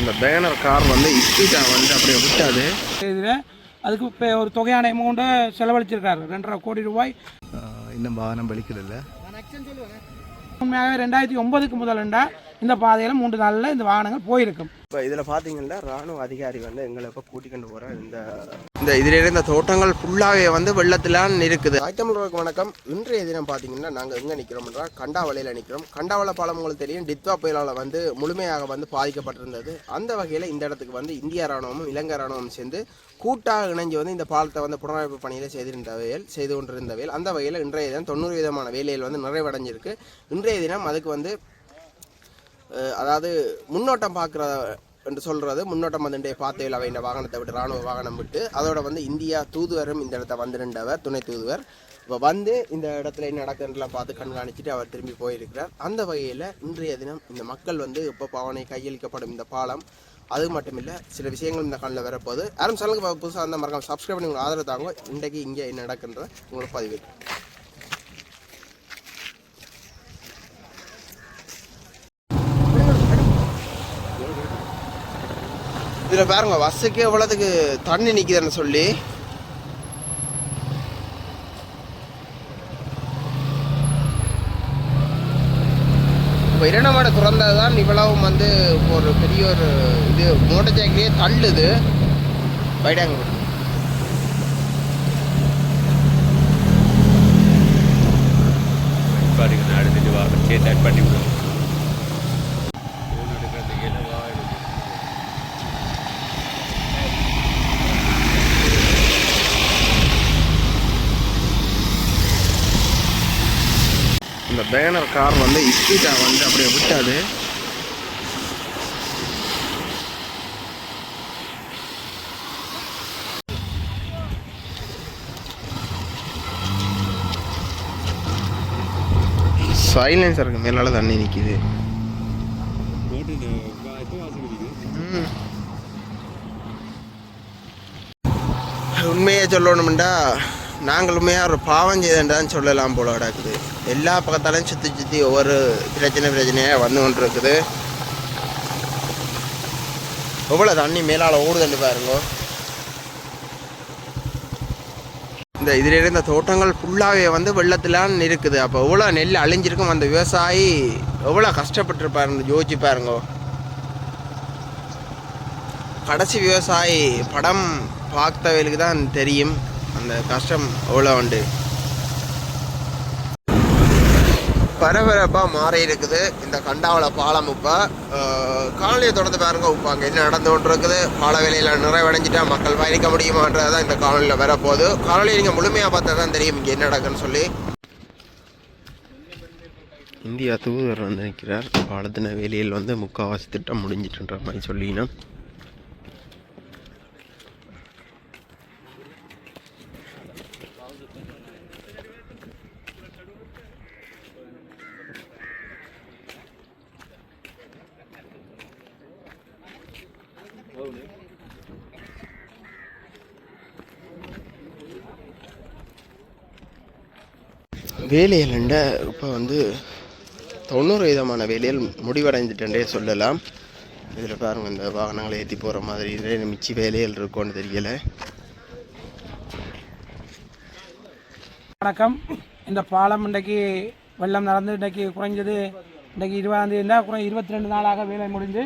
இந்த banner car வந்து இஸ்பீட்டா வந்து அப்படியே விட்டாது. இதில் அதுக்கு இப்போ ஒரு தொகையான அமௌண்ட்டை செலவழிச்சிருக்காரு. ரெண்டரை கோடி ரூபாய். இன்னும் வாகனம் வெளிக்கிடல உண்மையாகவே ரெண்டாயிரத்தி ஒன்பதுக்கு முதலண்டா இந்த பாதையில் மூன்று நாளில் இந்த வாகனங்கள் போயிருக்கும். இப்போ இதில் பார்த்தீங்கன்னா ராணுவ அதிகாரி வந்து எங்களை இப்போ கூட்டிக்கொண்டு போகிற இந்த இந்த இதில் இருந்த தோட்டங்கள் ஃபுல்லாகவே வந்து வெள்ளத்திலான் இருக்குது. ஆய்த்தமிழர்களுக்கு வணக்கம். இன்றைய தினம் பார்த்தீங்கன்னா நாங்கள் எங்கே நிற்கிறோம்னா கண்டாவளையில் நிற்கிறோம் கண்டாவளை பாலம் உங்களுக்கு தெரியும். டித்வா புயலால் வந்து முழுமையாக வந்து பாதிக்கப்பட்டிருந்தது. அந்த வகையில் இந்த இடத்துக்கு வந்து இந்திய ராணுவமும் இலங்கை ராணுவமும் சேர்ந்து கூட்டாக இணைஞ்சு வந்து இந்த பாலத்தை வந்து புனரமைப்பு பணியில் செய்திருந்த வேல் செய்து கொண்டிருந்த வேல் அந்த வகையில் இன்றைய தினம் தொண்ணூறு விதமான வேலைகள் வந்து நிறைவடைஞ்சிருக்கு. இன்றைய தினம் அதுக்கு வந்து அதாவது முன்னோட்டம் பார்க்குற என்று சொல்கிறது முன்னோட்டம் வந்து பார்த்தேவில் அவை இந்த வாகனத்தை விட்டு ராணுவ வாகனம் விட்டு அதோட வந்து இந்தியா தூதுவரும் இந்த இடத்த வந்து துணை தூதுவர். இப்போ வந்து இந்த இடத்துல என்ன நடக்குதுலாம் பார்த்து கண்காணிச்சுட்டு அவர் திரும்பி போயிருக்கிறார். அந்த வகையில் இன்றைய தினம் இந்த மக்கள் வந்து இப்போ பாவனை கையளிக்கப்படும் இந்த பாலம் அது மட்டும் இல்லை சில விஷயங்கள் இந்த கண்ணில் வரப்போகுது. யாரும் சொல்லுங்க புதுசாக அந்த மறக்காம சப்ஸ்கிரைப் பண்ணி உங்களுக்கு ஆதரவு தாங்க இன்றைக்கு இங்கே என்ன நடக்குன்ற உங்களுக்கு பதிவு இதில் பாருங்க பஸ்ஸுக்கு எவ்வளோதுக்கு தண்ணி நிற்குதுன்னு சொல்லி. இப்போ இரண்டமாடு திறந்தது தான் இவ்வளவும் வந்து ஒரு பெரிய ஒரு இது மோட்டர் சைக்கிளே தள்ளுது. வைடாங்க பாருங்க நான் வாங்க சேர்த்து பண்ணி விடுவோம் எடுக்கிறதுக்கு என்ன வாங்க இந்த கார் வந்து இஸ்பீட்டா வந்து அப்படியே விட்டாது சைலன்சருக்கு மேலால தண்ணி நிற்கிது உண்மையை சொல்லணும்டா. நாங்களுமே ஒரு பாவம் செய்தேன்டான்னு சொல்லலாம் போல கிடக்குது. எல்லா பக்கத்தாலையும் சுற்றி சுற்றி ஒவ்வொரு பிரச்சனை பிரச்சனையாக வந்து கொண்டு இருக்குது எவ்வளோ தண்ணி மேலால் ஓடுதுன்னு பாருங்க. இந்த இதில் இருந்த தோட்டங்கள் ஃபுல்லாகவே வந்து வெள்ளத்திலான் இருக்குது. அப்போ எவ்வளோ நெல் அழிஞ்சிருக்கும் அந்த விவசாயி எவ்வளோ கஷ்டப்பட்டிருப்பாருன்னு யோசிச்சு பாருங்க. கடைசி விவசாயி படம் பார்த்தவர்களுக்கு தான் தெரியும். அந்த கஷ்டம் அவ்வளோ உண்டு? பரபரப்பாக மாறி இருக்குது. இந்த கண்டாவள பாலம் இப்போ காலனியை தொடர்ந்து பாருங்க இப்போ அங்கே என்ன நடந்து கொண்டு இருக்குது பால வேலையில் நிறைவடைஞ்சிட்டா மக்கள் பயணிக்க முடியுமான்றது தான் இந்த காலனியில் வரப்போகுது. காலனியை நீங்கள் முழுமையாக பார்த்தா தான் தெரியும் இங்கே என்ன நடக்குன்னு சொல்லி. இந்தியா தூதர் வந்து நிற்கிறார் பாலத்தின வேலையில் வந்து முக்கால்வாசி திட்டம் முடிஞ்சிட்டுன்ற மாதிரி சொல்லினா வேலையிலண்ட இப்போ வந்து தொண்ணூறு விதமான வேலையில் முடிவடைஞ்சிட்டே சொல்லலாம். இதில் பாருங்கள் இந்த வாகனங்களை ஏற்றி போகிற மாதிரி இதில் மிச்சி வேலைகள் இருக்கும்னு தெரியல. வணக்கம். இந்த பாலம் இன்றைக்கு வெள்ளம் நடந்து இன்றைக்கு குறைஞ்சது இன்றைக்கு இருபதாம் தேதி இருந்தால் குறை இருபத்தி ரெண்டு நாளாக வேலை முடிந்து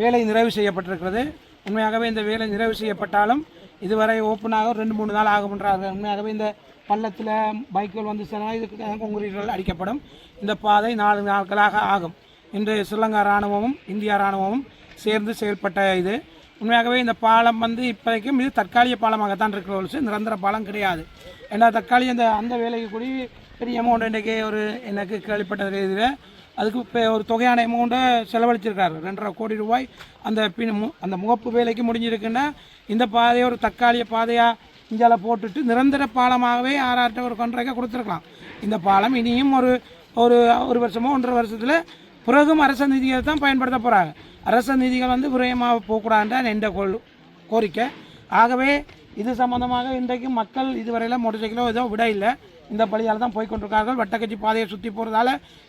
வேலை நிறைவு செய்யப்பட்டிருக்கிறது. உண்மையாகவே இந்த வேலை நிறைவு செய்யப்பட்டாலும் இதுவரை ஓப்பனாக ரெண்டு மூணு நாள் ஆகும்ன்றார்கள் உண்மையாகவே இந்த பள்ளத்தில் பைக்குகள் வந்து சில இதுக்கு அடிக்கப்படும். இந்த பாதை நாலு நாட்களாக ஆகும். இன்று ஸ்ரீலங்கா இராணுவமும் இந்தியா இராணுவமும் சேர்ந்து செயல்பட்ட இது. உண்மையாகவே இந்த பாலம் வந்து இப்போதைக்கும் இது தற்காலிக பாலமாகத்தான் இருக்கிற நிரந்தர பாலம் கிடையாது. ஏன்னா தற்காலிக இந்த அந்த வேலைக்கு கூடி பெரிய அமௌண்ட் இன்றைக்கி ஒரு எனக்கு கேள்விப்பட்ட இதில் அதுக்கு இப்போ ஒரு தொகையான அமௌண்ட்டை செலவழிச்சிருக்காரு. ரெண்டரை கோடி ரூபாய் அந்த பின் மு- அந்த முகப்பு வேலைக்கு முடிஞ்சிருக்குன்னா இந்த பாதையை ஒரு தற்காலிக பாதையாக இஞ்சால போட்டுட்டு நிரந்தர பாலமாகவே ஆறாட்ட ஒரு கான்ட்ராக்டாக கொடுத்துருக்கலாம். இந்த பாலம் இனியும் ஒரு ஒரு ஒரு வருஷமோ ஒன்றரை வருஷத்தில் பிறகும் அரச நிதிகளை தான் பயன்படுத்த போகிறாங்க அரச நிதிகள் வந்து விரயமாக போகக்கூடாதுன்ற என்ற கோல் கோரிக்கை. ஆகவே இது சம்பந்தமாக இன்றைக்கு மக்கள் இதுவரையில் மோட்டர் சைக்கிளோ ஏதோ விட இல்லை இந்த பள்ளியால் தான் போய் கொண்டிருக்கார்கள் வட்டக்கச்சி பாதையை சுற்றி போகிறதால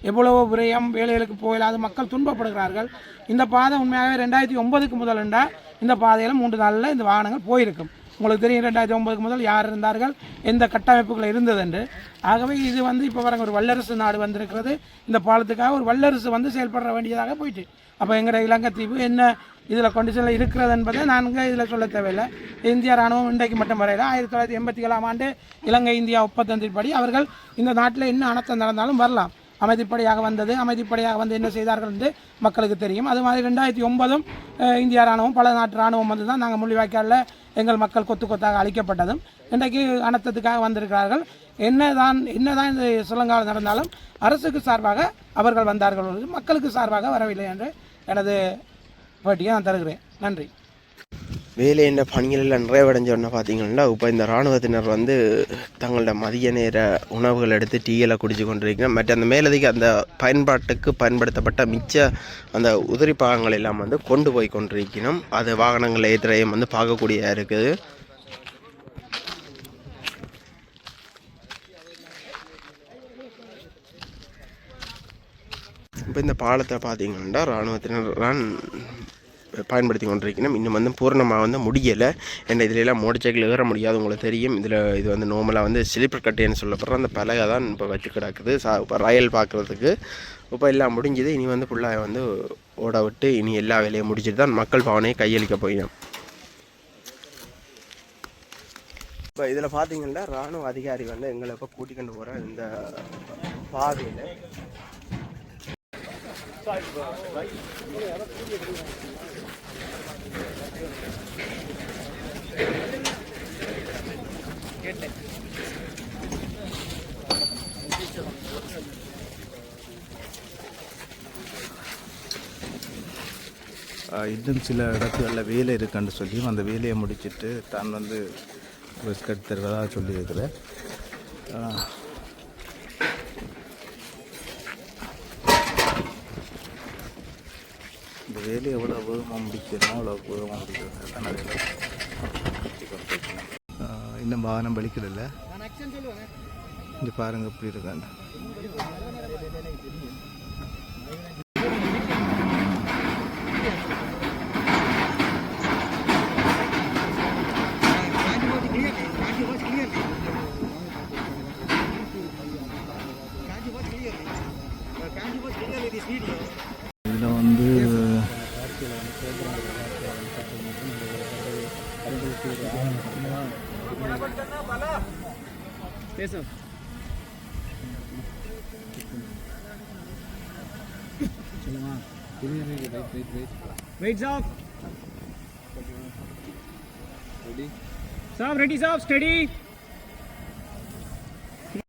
எவ்வளவோ விரயம் வேலைகளுக்கு போயிடாது மக்கள் துன்பப்படுகிறார்கள். இந்த பாதை உண்மையாகவே ரெண்டாயிரத்தி ஒன்பதுக்கு முதலுண்டா இந்த பாதையில் மூன்று நாளில் இந்த வாகனங்கள் போயிருக்கும். உங்களுக்கு தெரியும் ரெண்டாயிரத்தி ஒன்பதுக்கு முதல் யார் இருந்தார்கள் எந்த கட்டமைப்புகள் இருந்தது என்று. ஆகவே இது வந்து இப்போ பாருங்க ஒரு வல்லரசு நாடு வந்திருக்கிறது. இந்த பாலத்துக்காக ஒரு வல்லரசு வந்து செயல்பட வேண்டியதாக போயிட்டு. அப்போ எங்கள்கி இலங்கை தீவு என்ன இதில் கொண்டிஷனில் இருக்கிறது என்பதை நாங்கள் இதில் சொல்ல தேவையில்லை. இந்திய ராணுவம் இன்றைக்கு மட்டும் வரையில் ஆயிரத்தி தொள்ளாயிரத்தி எண்பத்தி ஏழாம் ஆண்டு இலங்கை இந்தியா ஒப்பந்தத்தின்படி அவர்கள் இந்த நாட்டில் என்ன அனர்த்தம் நடந்தாலும் வரலாம். அமைதிப்படையாக வந்தது அமைதிப்படையாக வந்து என்ன செய்தார்கள் என்று மக்களுக்கு தெரியும். அது மாதிரி ரெண்டாயிரத்தி ஒன்பதும் இந்திய ராணுவம் பல நாட்டு ராணுவம் வந்து தான் நாங்கள் முள்ளிவாய்க்காலில் எங்கள் மக்கள் கொத்து கொத்தாக அழிக்கப்பட்டதும் இன்றைக்கு அனர்த்தத்துக்காக வந்திருக்கிறார்கள். என்னதான் என்னதான் இந்த சுழங்காலம் நடந்தாலும் அரசுக்கு சார்பாக அவர்கள் வந்தார்கள். மக்களுக்கு சார்பாக வரவில்லை என்று எனது பேட்டியை நான் தருகிறேன். நன்றி. வேலை என்ன பணிகள் எல்லாம் பார்த்தீங்கன்னா இப்போ இந்த இராணுவத்தினர் வந்து தங்களோட மதிய நேர உணவுகள் எடுத்து டீயெல்லாம் குடிச்சு கொண்டிருக்கணும் மற்ற அந்த மேலதிக அந்த பயன்பாட்டுக்கு பயன்படுத்தப்பட்ட மிச்ச அந்த உதிரி பாகங்கள் எல்லாம் வந்து கொண்டு போய் கொண்டிருக்கணும். அது வாகனங்கள் ஏற்றுறையும் வந்து பார்க்கக்கூடியதாக இருக்குது. இப்போ இந்த பாலத்தை பார்த்தீங்கன்னா இராணுவத்தினர் ரன் பயன்படுத்தி கொண்டிருக்கணும் இன்னும் வந்து பூர்ணமாக வந்து முடியலை. ஏன்னா இதிலெல்லாம் மோட்டர் சைக்கிள் ஏற முடியாது உங்களுக்கு தெரியும். இதில் இது வந்து நார்மலாக வந்து ஸ்லீப்பர் கட்டைன்னு சொல்லப்படுற அந்த பலகை தான் இப்போ வச்சு கிடக்குது. சா இப்போ ராயல் பார்க்குறதுக்கு இப்போ எல்லாம் முடிஞ்சுது. இனி வந்து ஃபுல்லாக வந்து ஓட விட்டு இனி எல்லா வேலையும் முடிச்சுட்டு தான் மக்கள் பவனையை கையளிக்க போயிடும் இப்போ இதில் பார்த்தீங்கன்னா இராணுவ அதிகாரி வந்து எங்களை இப்போ கூட்டிக்கொண்டு போகிற இந்த பாதையில். இன்னும் சில இடத்துகளில் வேலை இருக்குன்னு சொல்லியும் அந்த வேலையை முடிச்சிட்டு தான் வந்து ரிஸ்க் எடுத்துருக்கதா சொல்லியிருக்கிறேன் ஆஹ் இந்த வேலையை எவ்வளோ வேகமாக முடிக்கணுமோ அவ்வளோ வேகமாக முடிக்கணும். தான் நிறைய இன்னும் வாகனம் வலிக்கல இங்கே பாருங்கள் எப்படி இருக்கான்னு இதில் కేసు వెయిట్ సాబ్ సాబ్ రెడీ సాబ్ స్టడీ